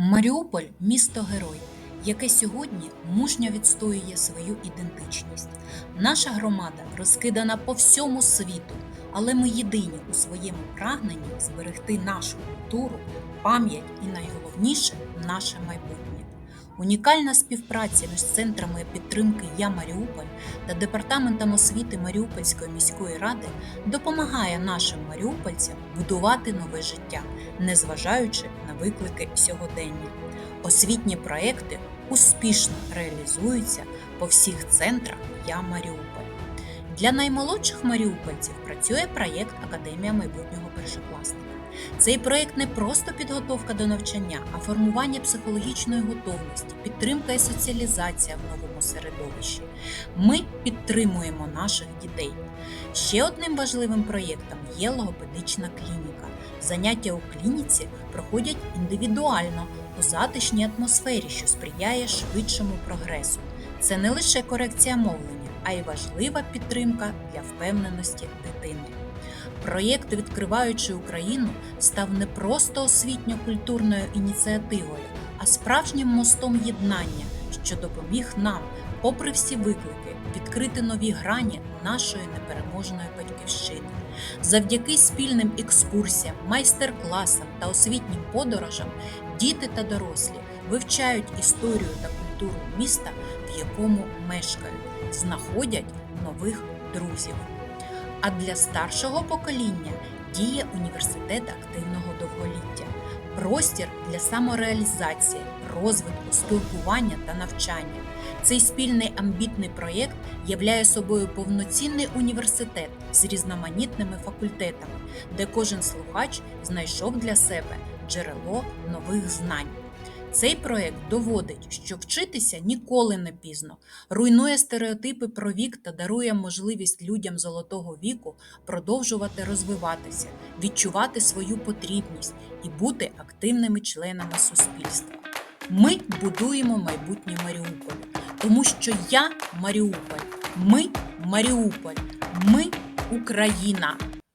Маріуполь місто герой, яке сьогодні мужньо відстоює свою ідентичність. Наша громада розкидана по всьому світу, але ми єдині у своєму прагненні зберегти нашу культуру, пам'ять і найголовніше наше майбутнє. Унікальна співпраця між центрами підтримки Я Маріуполь та департаментом освіти Маріупольської міської ради допомагає нашим маріупольцям будувати нове життя, незважаючи на виклики сьогодення. Освітні проекти успішно реалізуються по всіх центрах Я Маріуполь. Для наймолодших маріупольців працює проєкт Академія майбутнього першокласника. Цей проєкт не просто підготовка до навчання, а формування психологічної готовності, підтримка і соціалізація в новому середовищі. Ми підтримуємо наших дітей. Ще одним важливим проєктом є логопедична клініка. Заняття у клініці проходять індивідуально у затишній атмосфері, що сприяє швидшому прогресу. Це не лише корекція мовлення, а й важлива підтримка для впевненості дитини. Проєкт Відкриваючи Україну став не просто освітньо-культурною ініціативою, а справжнім мостом єднання, що допоміг нам, попри всі виклики, відкрити нові грані нашої непереможної батьківщини. Завдяки спільним екскурсіям, майстер-класам та освітнім подорожам діти та дорослі вивчають історію та культуру міста, в якому мешкають, знаходять нових друзів. А для старшого покоління діє університет активного довголіття, простір для самореалізації, розвитку, спілкування та навчання. Цей спільний амбітний проєкт являє собою повноцінний університет з різноманітними факультетами, де кожен слухач знайшов для себе джерело нових знань. Цей проєкт доводить, що вчитися ніколи не пізно, руйнує стереотипи про вік та дарує можливість людям золотого віку продовжувати розвиватися, відчувати свою потрібність і бути активними членами суспільства. Ми будуємо майбутнє Маріуполя, тому що я Маріуполь, ми Маріуполь, ми Україна.